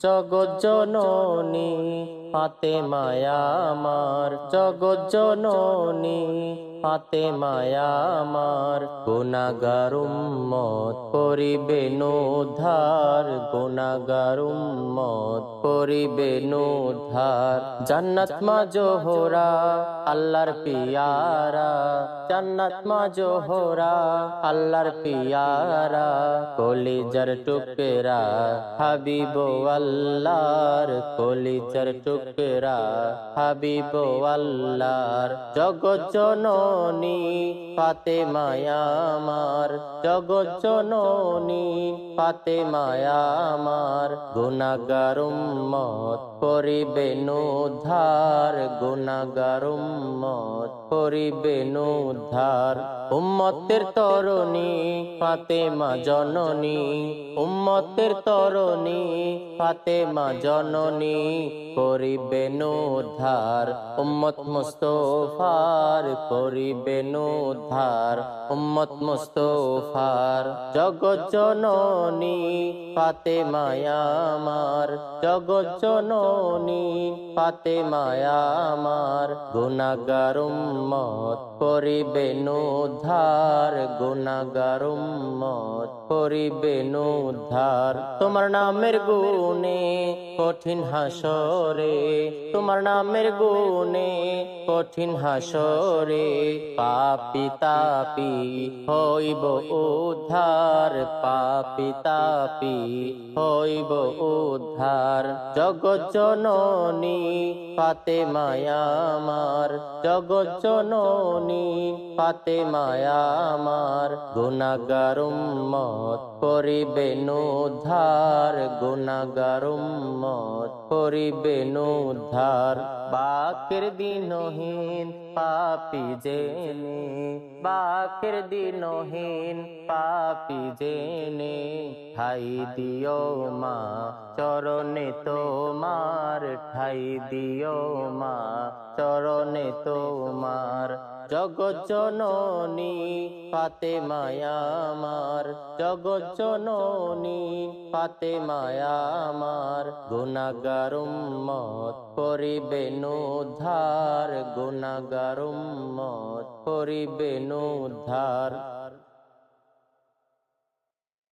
জগৎ জননী হাতে মায়া আমার জগৎ জননী হাতে মায়া আমার গুনাগার উম্মত করিবে নোধার গুনাগার উম্মত করিবে নোধার। জান্নাত মা জোহরা, আল্লাহর পিয়ারা। জান্নাত মা জোহরা, আল্লাহর পিয়ারা। কলিজার টুকরা হাবিব আল্লাহর কলিজার টুকরা হাবিব আল্লাহর জগৎ জননী পাতে মায়ামার জগৎ জননী পাতে মায়ামার গুণাগার উম্মত করিবে নোধার গুণাগার উম্মত করিবে নোধার। উম্মতের তরণী ফাতেমা জননী। উম্মতের তরণী ফাতেমা জননী করিবে নোধার। উম্মত মুস্তফার করিবে নোধার। উম্মত মুস্তফার জগৎ জননী ফাতেমা আমার। জগৎ জননী ফাতেমা আমার। গুনাগার উম্মত করিবে নোধার গুণাগার উম্মত করিবে নোধার। তোমার নামের গুণে কঠিন হাসরে, তোমার নামের গুণে কঠিন হাসরে, পাপি তাপি হইব উদ্ধার, পাপি তাপি হইব উদ্ধার। জগৎ জননী, পাতে মায়ামার জগৎ জননী, পাতে মায়ামার গুনাগার উম্মত করিবে নোধার গুনাগার উম্মত করিবে উদ্ধার বাকের দিনহীন পাপি জেনে, বাকের দিনহীন পাপি জেনে। হাই দিও মা, চরণে তোমার ঠাই দিও মা, চরণে তোমার। জগৎ জননী পাতে মায়ামার জগৎ জননী পাতে মায়ামার গুনাগার উম্মত করিবে নোধার গুনাগার উম্মত করিবে নোধার।